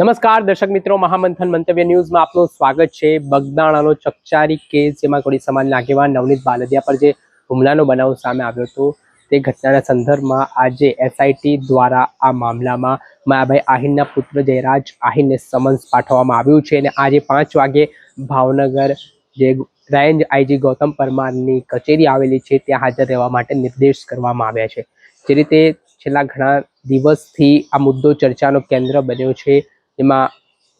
નમસ્કાર, દર્શક મિત્રો, મહામંથન મંતવ્ય ન્યૂઝમાં આપનું સ્વાગત છે. બગદાણાનો ચકચારી કેસ જેમાં કોળી સમાજના આગેવાન નવનીત બાલદિયા પર જે હુમલાનો બનાવ સામે આવ્યો હતો, તે ઘટનાના સંદર્ભમાં આજે એસઆઈટી દ્વારા આ મામલામાં માયાભાઈ આહિરના પુત્ર જયરાજ આહિરને સમન્સ પાઠવવામાં આવ્યું છે અને આજે પાંચ વાગે ભાવનગર જે રેન્જ આઈજી ગૌતમ પરમારની કચેરી આવેલી છે, ત્યાં હાજર રહેવા માટે નિર્દેશ કરવામાં આવ્યા છે. જે રીતે છેલ્લા ઘણા દિવસથી આ મુદ્દો ચર્ચાનો કેન્દ્ર બન્યો છે. એમાં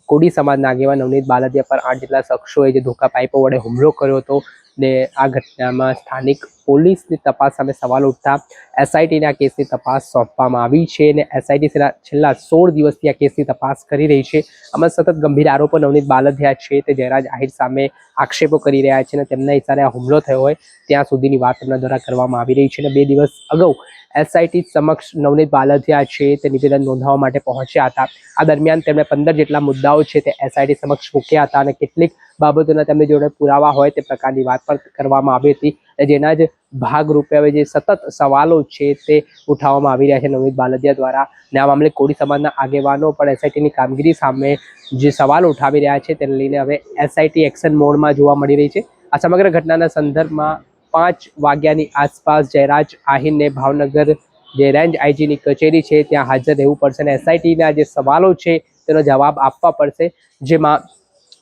કોડી સમાજના આગેવાન નવનીત બાલદિયા પર આઠ જેટલા શખ્સોએ જે ધોકા પાઇપો વડે હુમલો કર્યો હતો ને આ ઘટનામાં સ્થાનિક પોલીસની તપાસ સામે સવાલ ઉઠતા એસઆઈટીના કેસની તપાસ સોંપવામાં આવી છે અને એસઆઈટી છેલ્લા સોળ દિવસથી આ કેસની તપાસ કરી રહી છે. આમાં સતત ગંભીર આરોપો નવનીત બાલધિયા છે તે જયરાજ આહિર સામે આક્ષેપો કરી રહ્યા છે અને તેમના ઇશારે આ હુમલો થયો હોય ત્યાં સુધીની વાત તેમના દ્વારા કરવામાં આવી રહી છે અને બે દિવસ અગાઉ એસઆઈટી સમક્ષ નવનીત બાલધિયા છે તે નિવેદન નોંધાવવા માટે પહોંચ્યા હતા. આ દરમિયાન તેમણે પંદર જેટલા મુદ્દાઓ છે તે એસઆઈટી સમક્ષ મૂક્યા હતા અને કેટલીક બાબતોના તેમની જોડે પુરાવા હોય તે પ્રકારની વાત પણ કરવામાં આવી હતી. જેના જ ભાગરૂપે હવે જે સતત સવાલો છે તે ઉઠાવવામાં આવી રહ્યા છે નવનીત બાલદિયા દ્વારા. ને આ મામલે કોળી સમાજના આગેવાનો પણ એસઆઈટીની કામગીરી સામે જે સવાલ ઉઠાવી રહ્યા છે તેને લઈને હવે એસઆઈટી એક્શન મોડમાં જોવા મળી રહી છે. આ સમગ્ર ઘટનાના સંદર્ભમાં પાંચ વાગ્યાની આસપાસ જયરાજ આહિરને ભાવનગર જે રેન્જ આઈજીની કચેરી છે ત્યાં હાજર રહેવું પડશે અને એસઆઈટીના જે સવાલો છે તેનો જવાબ આપવા પડશે. જેમાં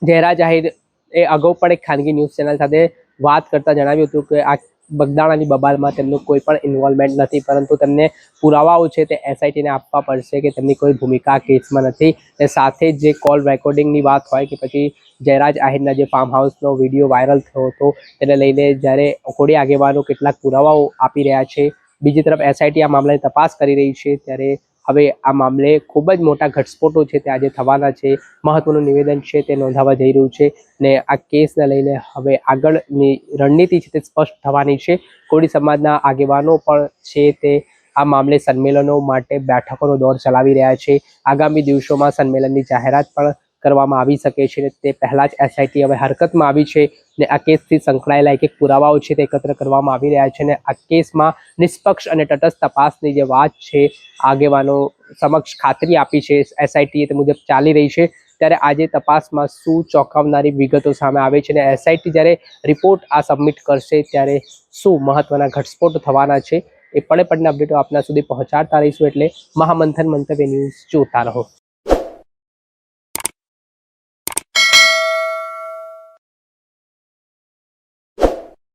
જયરાજ આહિર એ અગાઉ પણ એક ખાનગી ન્યૂઝ ચેનલ સાથે વાત કરતા જણાવ્યું હતું કે આ બગદાણાની બબાલમાં તેમનું કોઈ પણ ઇન્વોલ્વમેન્ટ નથી, પરંતુ તેમને પુરાવાઓ છે તે એસઆઈટીને આપવા પડશે કે તેમની કોઈ ભૂમિકા કેસમાં નથી. એ સાથે જ કોલ રેકોર્ડિંગની વાત હોય કે પછી જયરાજ આહિરના જે ફાર્મ હાઉસનો વીડિયો વાયરલ થયો હતો, તેને લઈને જ્યારે કોડી આગેવાનો કેટલાક પુરાવાઓ આપી રહ્યા છે, બીજી તરફ એસઆઈટી આ મામલાની તપાસ કરી રહી છે, ત્યારે હવે આ મામલે ખૂબ જ મોટા ઘટસ્ફોટો છે તે આજે થવાના છે. મહત્વનું નિવેદન છે તે નોંધાવા જઈ રહ્યું છે ને આ કેસને લઈને હવે આગળની રણનીતિ છે તે સ્પષ્ટ થવાની છે. કોળી સમાજના આગેવાનો પણ છે તે આ મામલે સંમેલનો માટે બેઠકોનો દોર ચલાવી રહ્યા છે. આગામી દિવસોમાં સંમેલનની જાહેરાત પણ કરવામાં આવી શકે છે તે પહેલાં જ એસઆઈટી હવે હરકતમાં આવી છે ને આ કેસથી સંકળાયેલા એક એક પુરાવાઓ છે તે એકત્ર કરવામાં આવી રહ્યા છે ને આ કેસમાં નિષ્પક્ષ અને તટસ્થ તપાસની જે વાત છે, આગેવાનો સમક્ષ ખાતરી આપી છે એસઆઈટી તે મુજબ ચાલી રહી છે. ત્યારે આજે તપાસમાં શું ચોંકાવનારી વિગતો સામે આવે છે અને એસઆઈટી જ્યારે રિપોર્ટ આ સબમિટ કરશે ત્યારે શું મહત્વના ઘટસ્ફોટ થવાના છે એ પડે પડના અપડેટો આપના સુધી પહોંચાડતા રહીશું એટલે મહામંથન મંતવ્ય ન્યૂઝ જોતા રહો.